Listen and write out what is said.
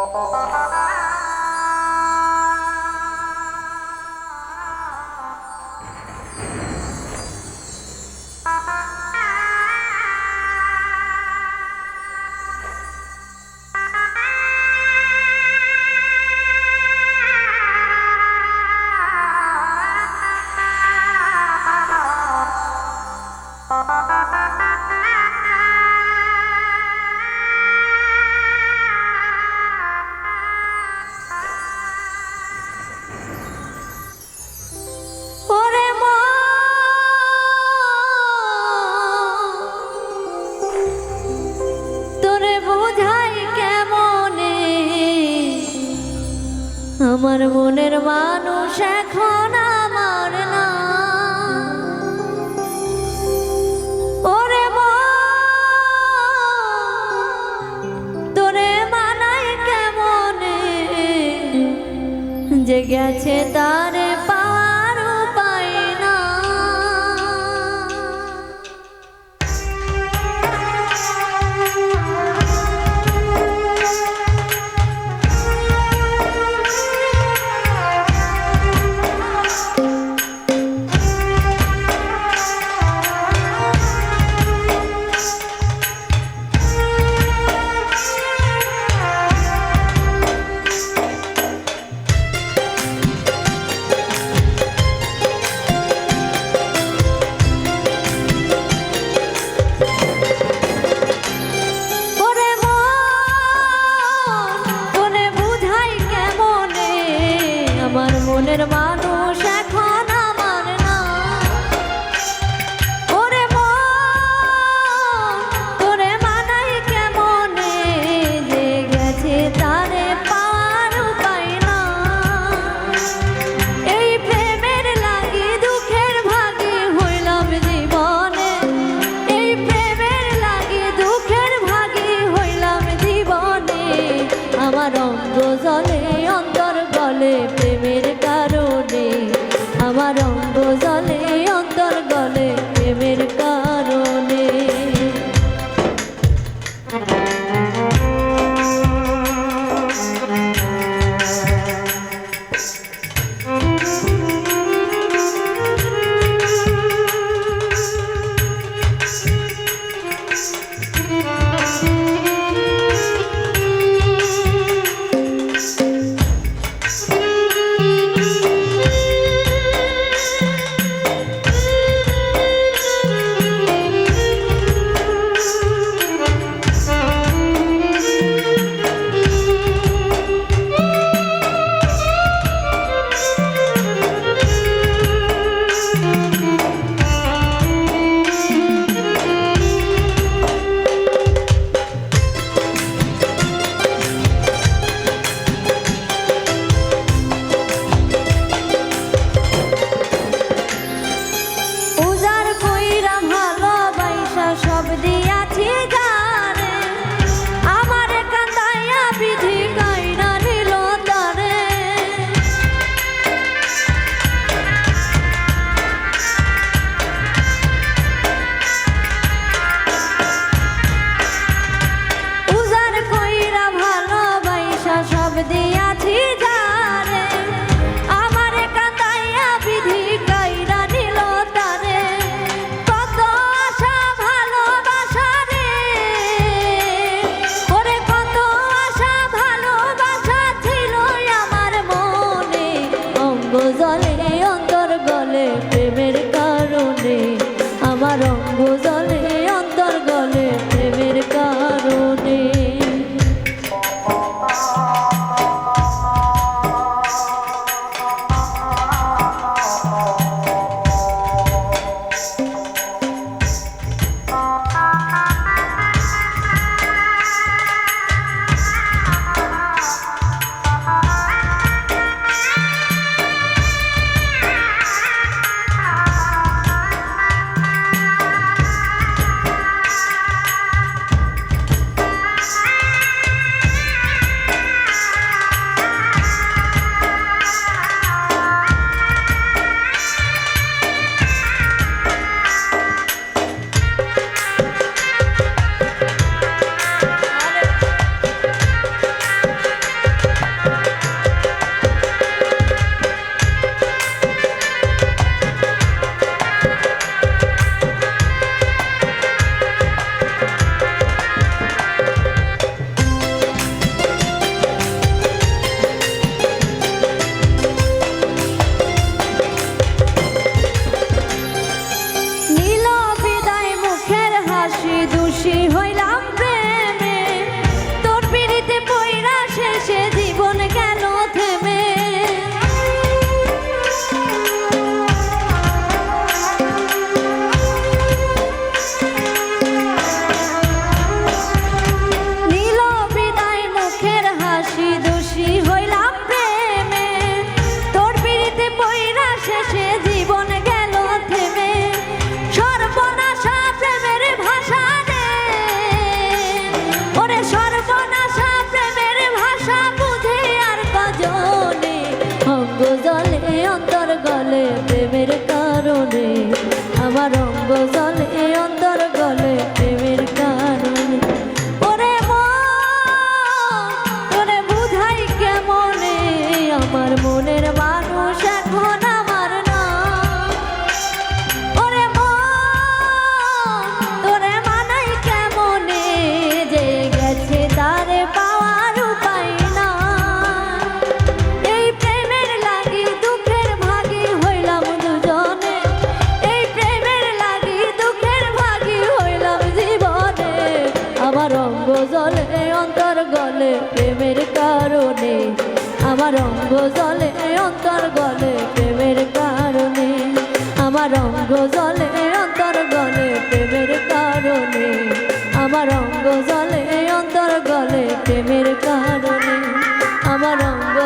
ওরে আমার মনের মানুষ এখন মনের মানুষ এখন আমার না। ওরে তোরে মানাই কেমনে যে গেছে তারে পার উপায় না। এই প্রেমের লাগি দুঃখের ভাগি হইলাম জীবনে। এই প্রেমের লাগি দুঃখের ভাগি হইলাম জীবনে। আমার অঙ্গ জলে অন্তর গলে đời đều কারণে আমার অঙ্গ জলে অন্তর গলে জলে, অন্তর গলে, প্রেমের কারণে। আমার অঙ্গ জলে, অন্তর গলে, প্রেমের কারণে। আমার অঙ্গ জলে, অন্তর গলে, প্রেমের কারণে। আমার অঙ্গ জলে, অন্তর গলে, প্রেমের কারণে। আমার অঙ্গ